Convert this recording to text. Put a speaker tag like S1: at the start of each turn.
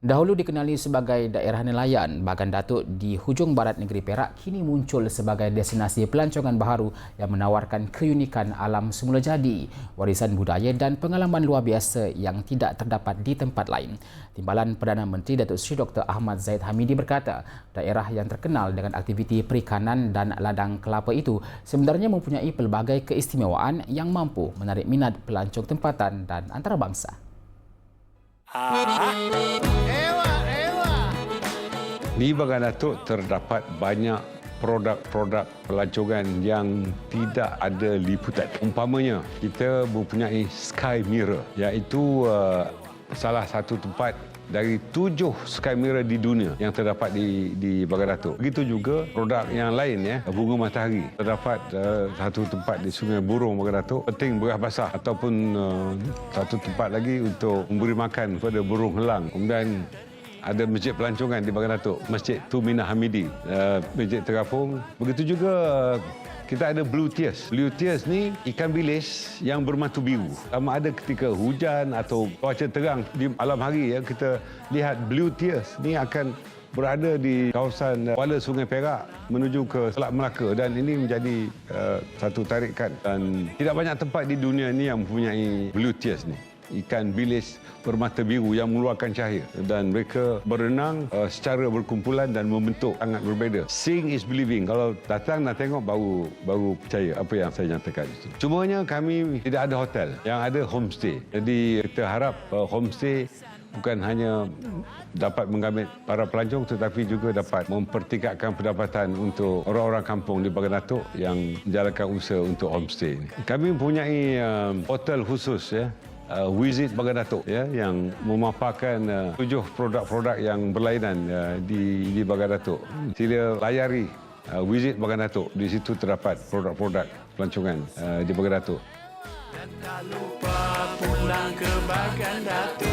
S1: Dahulu dikenali sebagai daerah nelayan, Bagan Datuk di hujung barat negeri Perak kini muncul sebagai destinasi pelancongan baharu yang menawarkan keunikan alam semula jadi, warisan budaya dan pengalaman luar biasa yang tidak terdapat di tempat lain. Timbalan Perdana Menteri Datuk Seri Dr. Ahmad Zaid Hamidi berkata, daerah yang terkenal dengan aktiviti perikanan dan ladang kelapa itu sebenarnya mempunyai pelbagai keistimewaan yang mampu menarik minat pelancong tempatan dan antarabangsa.
S2: Di Bagan Datuk terdapat banyak produk-produk pelancongan yang tidak ada liputan. Umpamanya, kita mempunyai Sky Mirror iaitu uh, salah satu tempat dari tujuh Sky Mirror di dunia yang terdapat di di Bagan Datuk. Begitu juga produk yang lain ya, bunga matahari. Terdapat uh, satu tempat di Sungai Burung Bagan Datuk, peting beras basah ataupun uh, satu tempat lagi untuk memberi makan kepada burung helang. Kemudian ada masjid pelancongan di Bagan Datuk, Masjid Tumina Hamidi, uh, masjid terapung. Begitu juga kita ada blue tears. Blue tears ni ikan bilis yang bermatu biru. Sama ada ketika hujan atau cuaca terang di malam hari ya kita lihat blue tears ni akan berada di kawasan Kuala Sungai Perak menuju ke Selat Melaka dan ini menjadi uh, satu tarikan dan tidak banyak tempat di dunia ini yang mempunyai blue tears ni ikan bilis bermata biru yang mengeluarkan cahaya dan mereka berenang uh, secara berkumpulan dan membentuk sangat berbeza. Seeing is believing. Kalau datang nak tengok baru baru percaya apa yang saya nyatakan itu. Cumanya kami tidak ada hotel, yang ada homestay. Jadi kita harap uh, homestay bukan hanya dapat mengambil para pelancong tetapi juga dapat mempertingkatkan pendapatan untuk orang-orang kampung di Bagan Datuk yang menjalankan usaha untuk homestay. Kami mempunyai uh, hotel khusus ya uh, Visit Bagan Datuk ya yang memaparkan uh, tujuh produk-produk yang berlainan uh, di di Bagan Datuk. Sila layari uh, Visit Bagan Datuk. Di situ terdapat produk-produk pelancongan uh, di Bagan Datuk. Dan tak lupa pulang ke Bagan Datuk.